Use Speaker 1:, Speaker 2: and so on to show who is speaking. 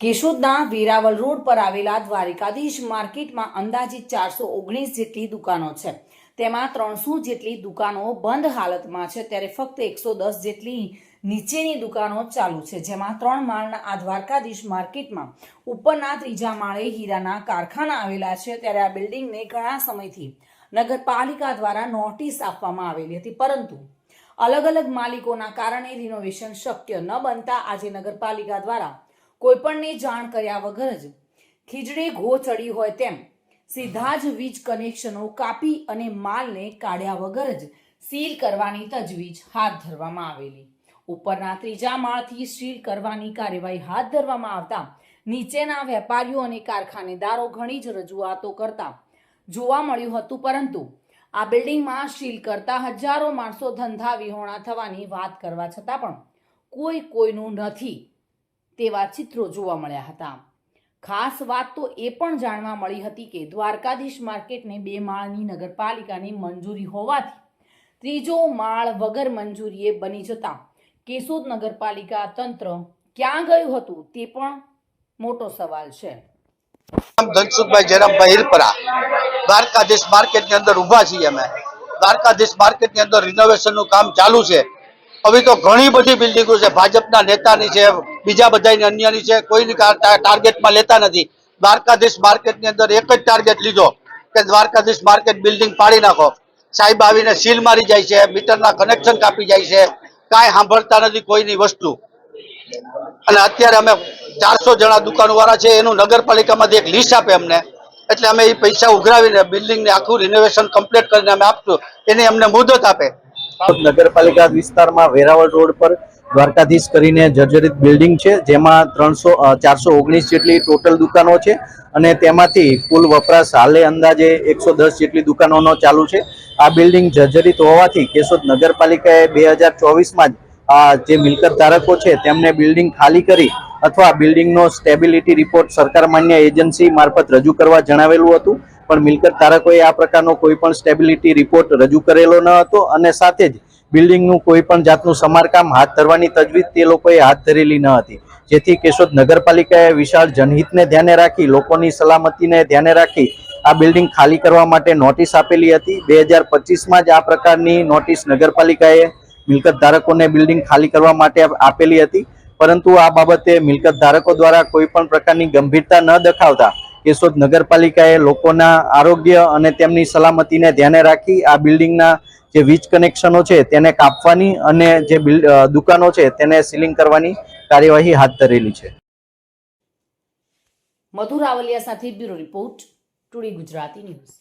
Speaker 1: કેશોદના Veraval road પર આવેલા દ્વારિકાધીશ માર્કેટમાં અંદાજિત ચારસો ઓગણીસ જેટલી દુકાનો છે. તેમાં ત્રણસો જેટલી દુકાનો બંધ હાલતમાં છે. ત્યારે ફક્ત એકસો દસ જેટલી નીચેની દુકાનો ચાલુ છે. જેમાં ત્રણ માળના આ દ્વારકાધીશ માર્કેટમાં ઉપરના ત્રીજા માળે હીરાના કારખાના આવેલા છે. ત્યારે આ બિલ્ડિંગને ઘણા સમયથી નગરપાલિકા દ્વારા નોટિસ આપવામાં આવેલી હતી. પરંતુ અલગ અલગ માલિકોના કારણે રિનોવેશન શક્ય ન બનતા આજે નગરપાલિકા દ્વારા કોઈપણને જાણ કર્યા વગર જ ખીજડી ઘો ચડી હોય તેમ સીધા જ વીજ કનેક્શનો કાપી અને માલને કાઢ્યા વગર જ સીલ કરવાની તજવીજ હાથ ધરવામાં આવેલી. ઉપરના ત્રીજા માળથી સીલ કરવાની કાર્યવાહી હાથ ધરવામાં આવતા નીચેના વેપારીઓ અને કારખાનેદારો ઘણી જ રજૂઆતો કરતા જોવા મળ્યું હતું, પરંતુ આ બિલ્ડિંગમાં સીલ કરતા હજારો માણસો ધંધા વિહોણા થવાની વાત કરવા છતાં પણ કોઈ કોઈનું નથી. તેવા ચિત્રો જોવા મળ્યા હતા. ખાસ વાત તો એ પણ જાણવા મળી હતી કે દ્વારકાધીશ માર્કેટને બે માળની નગરપાલિકાની મંજૂરી હોવાથી ત્રીજો માળ વગર મંજૂરીએ બની જતા કેશોદ નગરપાલિકા તંત્ર ક્યાં ગયું હતું તે પણ મોટો સવાલ છે.
Speaker 2: ધનસુખભાઈ જયરામભાઈ હિરપરા દ્વારકાધીશ માર્કેટની અંદર ઊભા છીએ અમે. દ્વારકાધીશ માર્કેટની અંદર રિનોવેશનનું કામ ચાલુ છે. હવે તો ઘણી બધી બિલ્ડિંગો છે. ભાજપના નેતાની છે બીજા બધાની અન્યની છે, કોઈની ટાર્ગેટમાં લેતા નથી. દ્વારકાધીશ માર્કેટની અંદર એક જ ટાર્ગેટ લીધો કે દ્વારકાધીશ માર્કેટ બિલ્ડિંગ પાડી નાખો. સાહેબ આવીને સીલ મારી જાય છે, મીટરના કનેક્શન કાપી જાય છે, કાંઈ સાંભળતા નથી કોઈની વસ્તુ. અને અત્યારે અમે ચારસો જણા દુકાનવાળા છે, એનું નગરપાલિકામાંથી એક લિસ્ટ આપે અમને. એટલે અમે એ પૈસા ઉઘરાવીને બિલ્ડિંગને આખું રિનોવેશન કમ્પ્લીટ કરીને અમે આપશું. એની અમને મુદત આપે
Speaker 3: નગરપાલિકા વિસ્તારમાં વેરાવળ રોડ પર દ્વારકાધીશ કરીને જર્જરિત બિલ્ડિંગ છે, જેમાં ત્રણસો ચારસો ઓગણીસ જેટલી ટોટલ દુકાનો છે અને તેમાંથી કુલ વપરાશ હાલે અંદાજે એકસો દસ જેટલી દુકાનોનો ચાલુ છે. આ બિલ્ડિંગ જર્જરિત હોવાથી કેશોદ નગરપાલિકાએ બે હજાર ચોવીસમાં જ જે મિલકત ધારકો છે તેમને બિલ્ડિંગ ખાલી કરી અથવા બિલ્ડિંગનો સ્ટેબિલિટી રિપોર્ટ સરકાર માન્ય એજન્સી મારફત રજૂ કરવા જણાવેલું હતું. પણ મિલકત ધારકોએ આ પ્રકારનો કોઈ પણ સ્ટેબિલિટી રિપોર્ટ રજૂ કરેલો ન હતો અને સાથે જ બિલ્ડિંગનું કોઈ પણ જાતનું સમારકામ હાથ ધરવાની તજવીજ તે લોકોએ હાથ ધરેલી ન હતી. જેથી કેશોદ નગરપાલિકાએ વિશાળ જનહિતને ધ્યાને રાખી, લોકોની સલામતીને ધ્યાને રાખી આ બિલ્ડિંગ ખાલી કરવા માટે નોટિસ આપેલી હતી. બે હજાર પચીસમાં જ આ પ્રકારની નોટિસ નગરપાલિકાએ મિલકત ધારકોને બિલ્ડિંગ ખાલી કરવા માટે આપેલી હતી. પરંતુ આ બાબતે મિલકત ધારકો દ્વારા કોઈ પણ પ્રકારની ગંભીરતા ન દખાવતા કેશોદ નગરપાલિકાએ લોકોના આરોગ્ય અને તેમની સલામતીને ધ્યાને રાખી આ બિલ્ડિંગના જે વીજ કનેક્શનો છે તેને કાપવાની અને જે દુકાનો છે તેને સીલિંગ કરવાની કાર્યવાહી હાથ ધરેલી છે.
Speaker 1: મધુ રાવલિયા સાથે bureau report, today Gujarati news.